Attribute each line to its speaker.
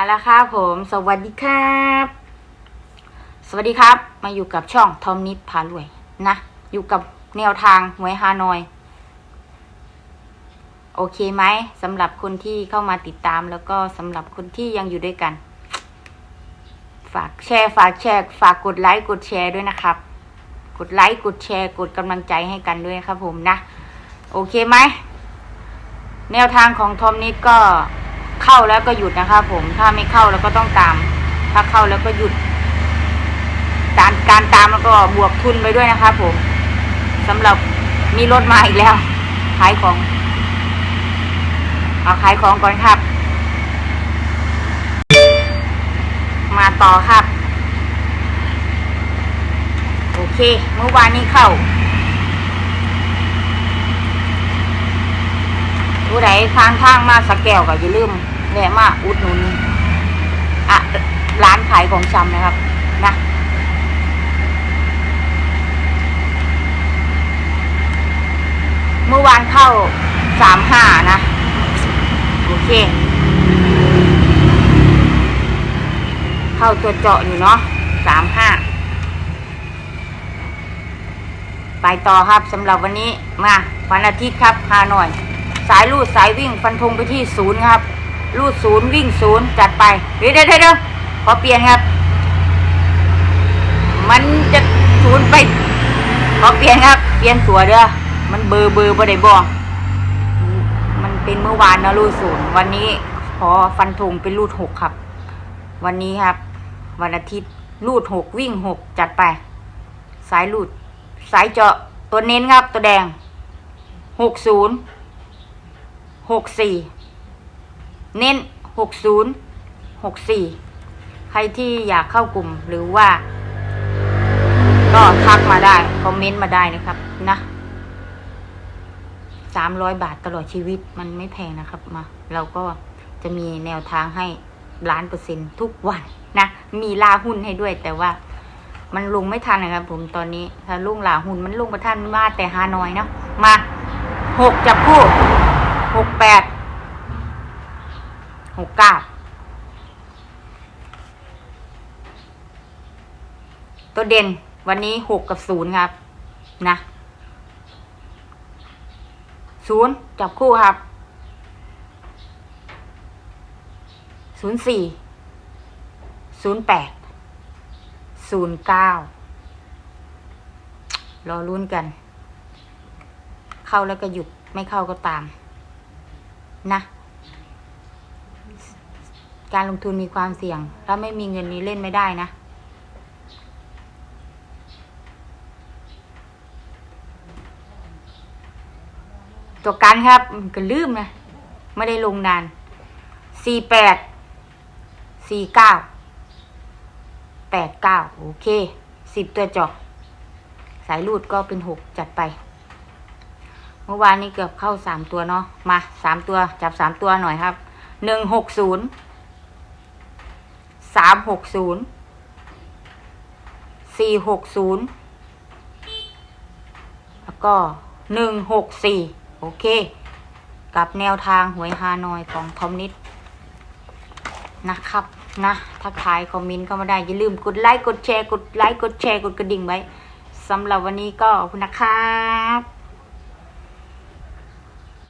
Speaker 1: เอาละครับผม สวัสดีครับ สวัสดีครับ มาอยู่กับช่องทอมนิดพารวยนะ อยู่กับแนวทางหวยฮานอย โอเคไหมสำหรับคนที่เข้ามาติดตามแล้วก็สำหรับคนที่ยังอยู่ด้วยกัน ฝากแชร์ ฝากแชร์ ฝากกดไลค์กดแชร์ด้วยนะครับ กดไลค์กดแชร์ กดกำลังใจให้กันด้วยครับผมนะ โอเคไหมแนวทางของทอมนิดก็ เข้าแล้วก็หยุดนะครับผมถ้าไม่เข้าแล้วก็ต้องตาม ถ้าเข้าแล้วก็หยุดการการตามแล้วก็บวกทุนไปด้วยนะครับผมสำหรับมีรถมาอีกแล้วขายของเอาขายของก่อนครับ มาต่อครับ โอเคเมื่อวานนี้เข้าผู้ใดทางทางมาสแกวก็อย่าลืม แวะมาอุดหนุนอะร้านขายของชำนะครับ นะเมื่อวานเข้าสามห้านะ โอเค เข้าตัวเจาะอยู่เนาะสามห้าไปต่อครับสำหรับวันนี้มาวันอาทิตย์ครับฮาหน่อย สายลูดสายวิ่งฟันธงไปที่ศูนย์ครับ ลูดศูนย์วิ่งศูนย์จัดไปเดี๋ยวเดี๋ยวเดี๋ยวขอเปลี่ยนครับ มันจะศูนย์ไปขอเปลี่ยนครับ เปลี่ยนตัวเด้อมันเบอร์เบอร์บ่ได้บอกมันเป็นเมื่อวานนะลูดศูนย์วันนี้ขอฟันธงเป็นลูดหกครับ วันนี้ครับ วันอาทิตย์ลูดหกวิ่งหกจัดไป สายลูด สายเจาะตัวเน้นครับตัวแดงหกศูนย์หกสี่ เน้นหกศูนย์หกสี่ใครที่อยากเข้ากลุ่มหรือว่า ก็ทักมาได้ คอมเมนต์มาได้นะครับนะสามร้อยบาทตลอดชีวิตมันไม่แพงนะครับมา เราก็จะมีแนวทางให้ล้านเปอร์เซ็นต์ทุกวันนะ มีลาหุ้นให้ด้วย แต่ว่ามันลงไม่ทันนะครับผมตอนนี้ ถ้าลุงลาหุ่นมันลงประทันมาแต่ฮานอยเนาะมาหกจับคู่หกแปด หกเก้าตัวเด่นวันนี้หกกับศูนย์ครับ นะศูนย์จับคู่ครับศูนย์สี่ศูนย์แปดศูนย์เก้ารอลุ้นกัน เข้าแล้วก็หยุดไม่เข้าก็ตาม นะ การลงทุนมีความเสี่ยง ถ้าไม่มีเงินนี้เล่นไม่ได้นะ ตัวกันครับก็ลืมนะ ไม่ได้ลงนานสี่แปดสี่เก้าแปดเก้าโอเคสิบตัวจาะสายรูดก็เป็นหกจัดไป เมื่อวานนี้เกือบเข้าสามตัวเนาะมาสามตัวจับสามตัวหน่อยครับหนึ่งหกศูนย์ สามหกศูนย์สี่หกศูนย์แล้วก็หนึ่งหกสี่โอเค กับแนวทางหวยฮานอยของทอมนิดนะครับนะถ้าขายคอมเมนต์ก็มาได้ อย่าลืมกดไลค์กดแชร์กดไลค์กดแชร์กดกระดิ่งไว้สำหรับวันนี้ก็ขอบคุณนะครับ